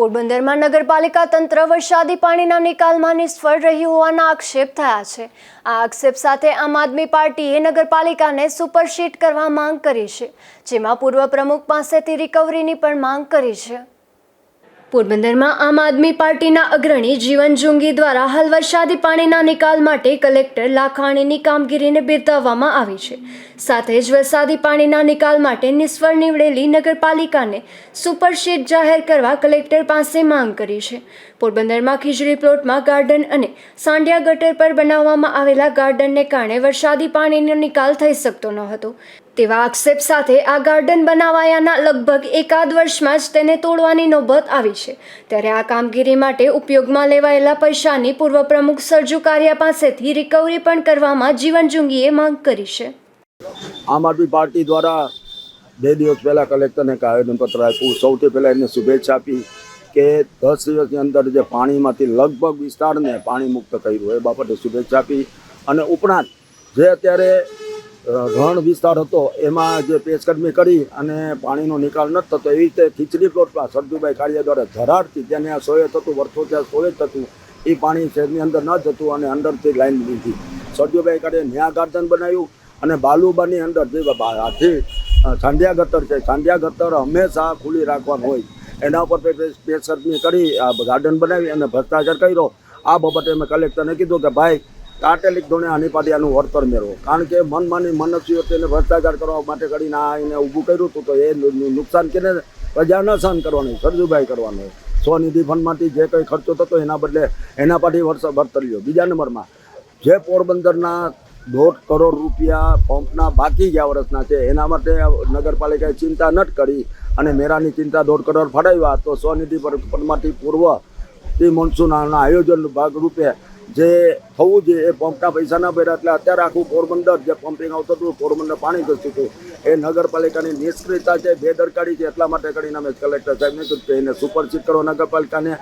પોરબંદરમાં નગરપાલિકા તંત્ર વરસાદી પાણીના નિકાલમાં નિષ્ફળ રહ્યું હોવાના આક્ષેપ થયા છે. આ આક્ષેપ સાથે આમ આદમી પાર્ટીએ નગરપાલિકાને સુપરશીટ કરવા માંગ કરી છે, જેમાં પૂર્વ પ્રમુખ પાસેથી રિકવરીની પણ માંગ કરી છે. પોરબંદરમાં આમ આદમી પાર્ટીના અગ્રણી જીવન જુંગી દ્વારા હાલ વરસાદી પાણીના નિકાલ માટે કલેક્ટર લાખાણીની કામગીરીને બિરદાવવામાં આવી છે. સાથે જ વરસાદી પાણીના નિકાલ માટે નિષ્ફળ નીવડેલી નગરપાલિકાને સુપરશીટ જાહેર કરવા કલેક્ટર પાસે માંગ કરી છે. પોરબંદરમાં ખીજડી પ્લોટમાં ગાર્ડન અને સાંડિયા ગટર પર બનાવવામાં આવેલા ગાર્ડનને કારણે વરસાદી પાણીનો નિકાલ થઈ શકતો ન હતો. તેવા આક્ષેપ સાથે આ ગાર્ડન બનાવાયાના લગભગ એકાદ વર્ષમાં જ તેને તોડવાની નોબત આવી છે ત્યારે આ કામગીરી માટે ઉપયોગમાં લેવાયેલા પૈસાની પૂર્વ પ્રમુખ સરજુ કારિયા પાસેથી રિકવરી પણ કરવામાં જીવન જુંગીએ માંગ કરી છે. આમ આદમી પાર્ટી દ્વારા બે દિવસ પહેલાં કલેક્ટરને એક આવેદનપત્ર આપ્યું. સૌથી પહેલાં એમને શુભેચ્છા આપી કે દસ દિવસની અંદર જે પાણીમાંથી લગભગ વિસ્તારને પાણી મુક્ત કર્યું, એ બાબતે શુભેચ્છા આપી. અને ઉપરાંત જે અત્યારે રણ વિસ્તાર હતો. એમાં જે પેશકદમી કરી અને પાણીનો નિકાલ નથી થતો એવી રીતે ખીચડી પ્લોટમાં સરજુભાઈ કાળિયા દ્વારા ધરાડથી જેને આ સોએ થતું વર્ષો ત્યાં સોએ થતું એ પાણી શહેરની અંદર ન જતું અને અંદરથી લાઈન લીધી. સરજુભાઈ કાળિયા ન્યા ગાર્ડન બનાવ્યું અને બાલુબાની અંદર જે અ, સાંધિયા ગટર છે સાંધિયા ગતર હંમેશા ખુલ્લી રાખવાનું હોય. એના ઉપર પેશકદમી કરી આ ગાર્ડન બનાવી અને ભ્રષ્ટાચાર કર્યો. આ બાબતે મેં કલેક્ટરને કીધું કે ભાઈ તાટેલિક ધોરણે આની પાટી આનું વળતર મેળવો. કારણ કે મનમાની મનસ્વીઓ તેને ભ્રષ્ટાચાર કરવા માટે કરીને આ એને ઊભું કર્યું હતું, તો એ નુ- નુ- નુકસાન કેને પ્રજા ન સહન કરવાનું, સરજુભાઈ કરવાનું. સ્વનિધિ ફંડમાંથી જે કંઈ ખર્ચો થતો એના બદલે એના પાટી વર્ષ વળતર લ્યો. બીજા નંબરમાં, જે પોરબંદરના દોઢ કરોડ રૂપિયા પંપના બાકી ગયા વર્ષના છે, એના માટે નગરપાલિકાએ ચિંતા નટ કરી અને મેરાની ચિંતા દોઢ કરોડ ફાળવ્યા તો સ્વનિધિ ફંડમાંથી પૂર્વ તે મોન્સૂન આયોજન ભાગરૂપે જે થવું જોઈએ, એ પંપના પૈસા ના ભર્યા. એટલે અત્યારે આખું પોરબંદર જે પંપિંગ આવતું હતું, પોરબંદર પાણી જતું હતું. એ નગરપાલિકાની નિષ્ક્રિયતા છે, બેદરકારી છે, એટલા માટે કરીને અમે કલેક્ટર સાહેબને કીધું એને સુપરસીટ કરો નગરપાલિકાને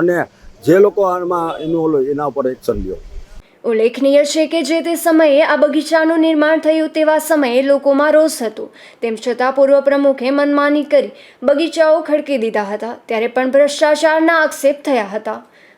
અને જે લોકો આમાં એનું ઓલો, એના ઉપર એક્શન લ્યો. ઉલ્લેખનીય છે કે જે તે સમયે આ બગીચાનું નિર્માણ થયું તેવા સમયે લોકોમાં રોષ હતો. તેમ છતાં પૂર્વ પ્રમુખે મનમાની કરી બગીચાઓ ખડકી દીધા હતા. ત્યારે પણ ભ્રષ્ટાચારના આક્ષેપ થયા હતા.